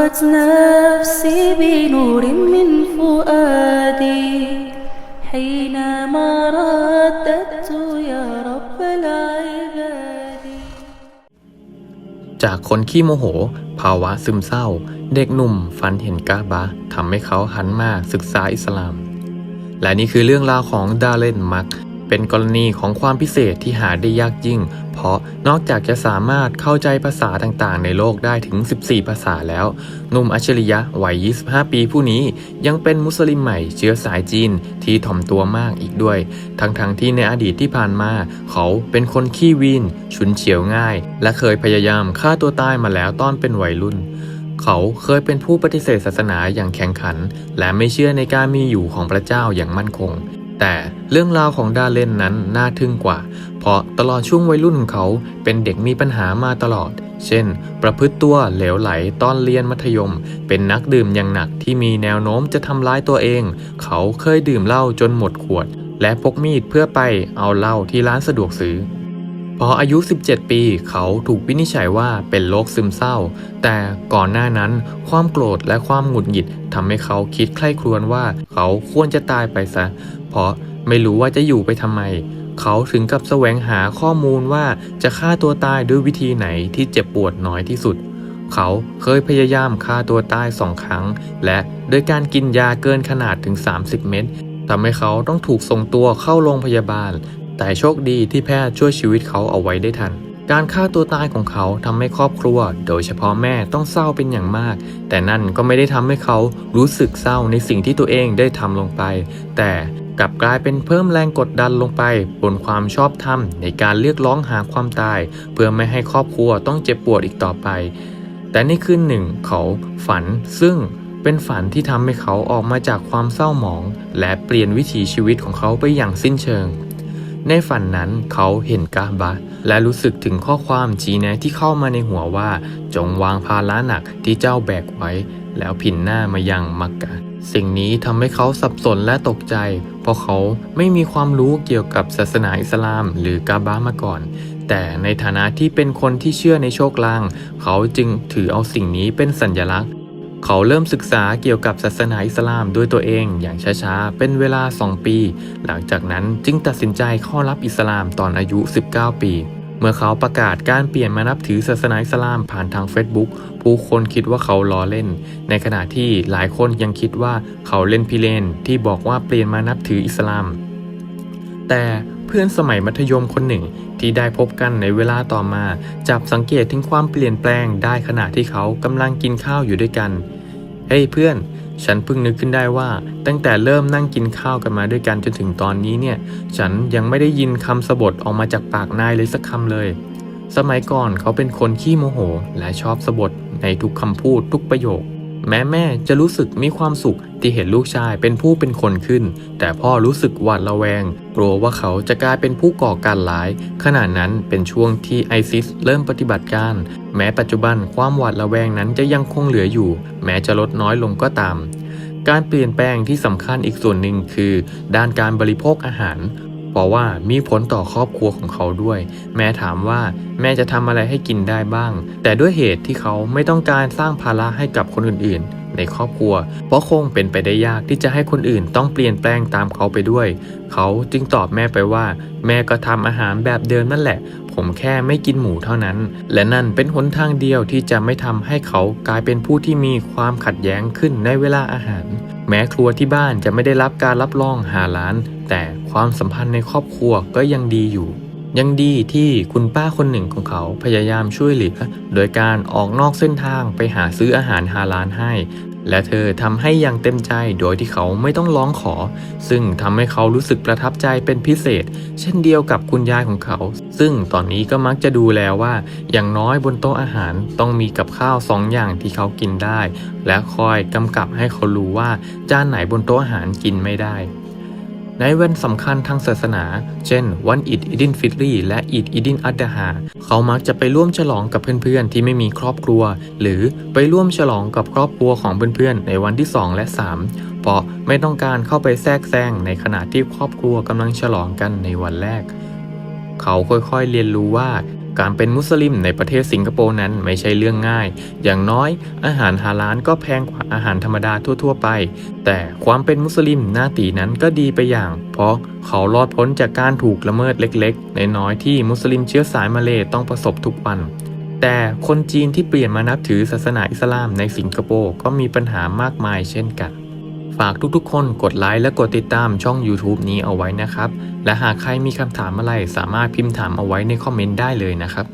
أشرقت نفسي بنور من فؤادي حينما رددت يا رب العباد จากคนขี้โมโห ภาวะซึมเศร้า เด็กหนุ่มฝันเห็นกาบะทำให้เขาหันมาศึกษาอิสลาม และนี่คือเรื่องราวของดาเลนมัก เป็นกรณีของความพิเศษที่หาได้ยากยิ่ง เพราะนอกจากจะสามารถเข้าใจภาษาต่างๆ ในโลกได้ถึง 14 ภาษาแล้วหนุ่มอัจฉริยะวัย 25 ปีผู้นี้ยังเป็นมุสลิมใหม่เชื้อสายจีนที่ถ่อมตัวมากอีกด้วย ทั้งๆทที่ในอดีตที่ผ่านมา เขาเป็นคนขี้วีนฉุนเฉียวง่าย และเคยพยายามฆ่าตัวตายมาแล้วตอนเป็นวัยรุ่นเขาเคยเป็นผู้ปฏิเสธศาสนาอย่างแข็งขัน และไม่เชื่อในการมีอยู่ของพระเจ้าอย่างมั่นคง แต่เรื่องราวของดาเลนนั้นน่าทึ่งกว่า เพราะตลอดช่วงวัยรุ่นของเขาเป็นเด็กมีปัญหามาตลอด เช่น ประพฤติตัวเหลวไหลตอนเรียนมัธยม เป็นนักดื่มอย่างหนักที่มีแนวโน้มจะทำร้ายตัวเอง เขาเคยดื่มเหล้าจนหมดขวด และพกมีดเพื่อไปเอาเหล้าที่ร้านสะดวกซื้อพออายุ 17 ปี เขาถูกวินิจฉัยว่าเป็นโรคซึมเศร้า แต่ก่อนหน้านั้นความโกรธและความหงุดหงิดทำให้เขาคิดใคร่ครวญว่าเขาควรจะตายไปซะ เพราะไม่รู้ว่าจะอยู่ไปทำไม เขาถึงกับแสวงหาข้อมูลว่าจะฆ่าตัวตายด้วยวิธีไหนที่เจ็บปวดน้อยที่สุด เขาเคยพยายามฆ่าตัวตายสองครั้ง และโดยการกินยาเกินขนาดถึง 30 เม็ดทำให้เขาต้องถูกส่งตัวเข้าโรงพยาบาล แต่โชคดีที่แพทย์ช่วยชีวิตเขาเอาไว้ได้ทัน การฆ่าตัวตายของเขาทำให้ครอบครัว โดยเฉพาะแม่ต้องเศร้าเป็นอย่างมาก แต่นั่นก็ไม่ได้ทำให้เขารู้สึกเศร้าในสิ่งที่ตัวเองได้ทำลงไป แต่ กลับกลายเป็นเพิ่มแรงกดดันลงไป บนความชอบธรรมในการเรียกร้องหาความตาย เพื่อไม่ให้ครอบครัวต้องเจ็บปวดอีกต่อไป แต่ในคืนหนึ่งเขาฝันซึ่งเป็นฝันที่ทำให้เขาออกมาจากความเศร้าหมอง และเปลี่ยนวิถีชีวิตของเขาไปอย่างสิ้นเชิง ในฝันนั้นเขาเห็นกาบะ และรู้สึกถึงข้อความชี้แนะที่เข้ามาในหัวว่า จงวางภาระหนักที่เจ้าแบกไว้ แล้วผินหน้ามายังมักกะ สิ่งนี้ทำให้เขาสับสนและตกใจ เพราะเขาไม่มีความรู้เกี่ยวกับศาสนาอิสลามหรือกาบะมาก่อน แต่ในฐานะที่เป็นคนที่เชื่อในโชคลาง เขาจึงถือเอาสิ่งนี้เป็นสัญลักษณ์ เขาเริ่มศึกษาเกี่ยวกับศาสนาอิสลามด้วยตัวเองอย่างช้าๆ เป็นเวลา 2 ปี หลังจากนั้นจึงตัดสินใจเข้ารับอิสลามตอนอายุ 19 ปี เมื่อเขาประกาศการเปลี่ยนมานับถือศาสนาอิสลามผ่านทาง Facebook ผู้คนคิดว่าเขาล้อเล่น ในขณะที่หลายคนยังคิดว่าเขาเล่นพิเรนที่บอกว่าเปลี่ยนมานับถืออิสลาม แต่เพื่อนสมัยมัธยมคนหนึ่งที่ได้พบกันในเวลาต่อมา จับสังเกตถึงความเปลี่ยนแปลงได้ขณะที่เขากำลังกินข้าวอยู่ด้วยกัน เฮ้ยเพื่อน ฉันเพิ่งนึกขึ้นได้ว่า ตั้งแต่เริ่มนั่งกินข้าวกันมาด้วยกันจนถึงตอนนี้เนี่ย ฉันยังไม่ได้ยินคำสบทออกมาจากปากนายเลยสักคำเลย สมัยก่อนเขาเป็นคนขี้โมโห และชอบสบทในทุกคำพูดทุกประโยค แม้แม่จะรู้สึกมีความสุขที่เห็นลูกชายเป็นผู้เป็นคนขึ้น แต่พ่อรู้สึกหวาดระแวง กลัวว่าเขาจะกลายเป็นผู้ก่อการร้าย ขณะนั้นเป็นช่วงที่ไอซิสเริ่มปฏิบัติการ แม้ปัจจุบันความหวาดระแวงนั้นจะยังคงเหลืออยู่ แม้จะลดน้อยลงก็ตาม การเปลี่ยนแปลงที่สำคัญอีกส่วนหนึ่งคือ ด้านการบริโภคอาหาร เพราะว่ามีผลต่อครอบครัวของเขาด้วย แม่ถามว่าแม่จะทำอะไรให้กินได้บ้าง แต่ด้วยเหตุที่เขาไม่ต้องการสร้างภาระให้กับคนอื่นๆ ในครอบครัว เพราะคงเป็นไปได้ยากที่จะให้คนอื่นต้องเปลี่ยนแปลงตามเขาไปด้วย เขาจึงตอบแม่ไปว่า แม่ก็ทำอาหารแบบเดิมนั่นแหละ ผมแค่ไม่กินหมูเท่านั้น และนั่นเป็นหนทางเดียวที่จะไม่ทำให้เขากลายเป็นผู้ที่มีความขัดแย้งขึ้นในเวลาอาหาร แม้ครัวที่บ้านจะไม่ได้รับการรับรองหาล้าน แต่ความสัมพันธ์ในครอบครัวก็ยังดีอยู่ ยังดีที่คุณป้าคนหนึ่งของเขาพยายามช่วยเหลือ โดยการออกนอกเส้นทางไปหาซื้ออาหารฮาลาลให้ และเธอทำให้อย่างเต็มใจโดยที่เขาไม่ต้องร้องขอ ซึ่งทำให้เขารู้สึกประทับใจเป็นพิเศษ เช่นเดียวกับคุณยายของเขา ซึ่งตอนนี้ก็มักจะดูแลว่า อย่างน้อยบนโต๊ะอาหารต้องมีกับข้าวสองอย่างที่เขากินได้ และคอยกำกับให้เขารู้ว่าจานไหนบนโต๊ะอาหารกินไม่ได้ ในวันสำคัญทางศาสนา เช่น วันอิดอิดินฟิตรีและอิดอิดินอัตดาฮา เขามักจะไปร่วมฉลองกับเพื่อนๆ ที่ไม่มีครอบครัว หรือไปร่วมฉลองกับครอบครัวของเพื่อนๆ ในวันที่ 2 และ 3 เพราะไม่ต้องการเข้าไปแทรกแซงในขณะที่ครอบครัวกำลังฉลองกันในวันแรก เขาค่อยๆเรียนรู้ว่า การเป็นมุสลิมในประเทศสิงคโปร์นั้นไม่ใช่เรื่องง่าย อย่างน้อยอาหารฮาลาลก็แพงกว่าอาหารธรรมดาทั่ว ๆ ไป แต่ความเป็นมุสลิมหน้าตีนั้นก็ดีไปอย่าง เพราะเขารอดพ้นจากการถูกละเมิดเล็กๆน้อยๆที่มุสลิมเชื้อสายมาเลย์ต้องประสบทุกวัน แต่คนจีนที่เปลี่ยนมานับถือศาสนาอิสลามในสิงคโปร์ก็มีปัญหามากมายเช่นกัน ฝากทุกๆ คนกดไลค์และกดติดตามช่อง YouTube นี้เอาไว้นะครับ และหากใครมีคำถามอะไรสามารถพิมพ์ถามเอาไว้ในคอมเมนต์ได้เลยนะครับ